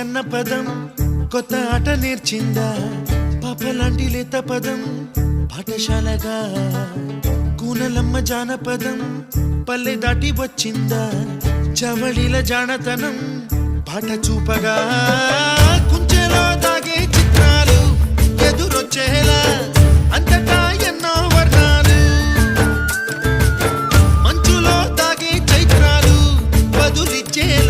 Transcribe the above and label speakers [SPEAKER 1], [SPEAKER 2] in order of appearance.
[SPEAKER 1] అన్న పదం కొత్త ఆట నేర్చిందా? పాప లాంటి లేత పదం పాఠశాలగా? కూనలమ్మ జానపదం పల్లె దాటి వచ్చిందా? చవళిల జానతనం పాట చూపగా? కుంచెలో దాగే చిత్రాలు ఎదురొచ్చేలా? అంతటా ఎన్నో వర్ణాలు? మంచులో దాగే చైత్రాలు బదులిచ్చేలా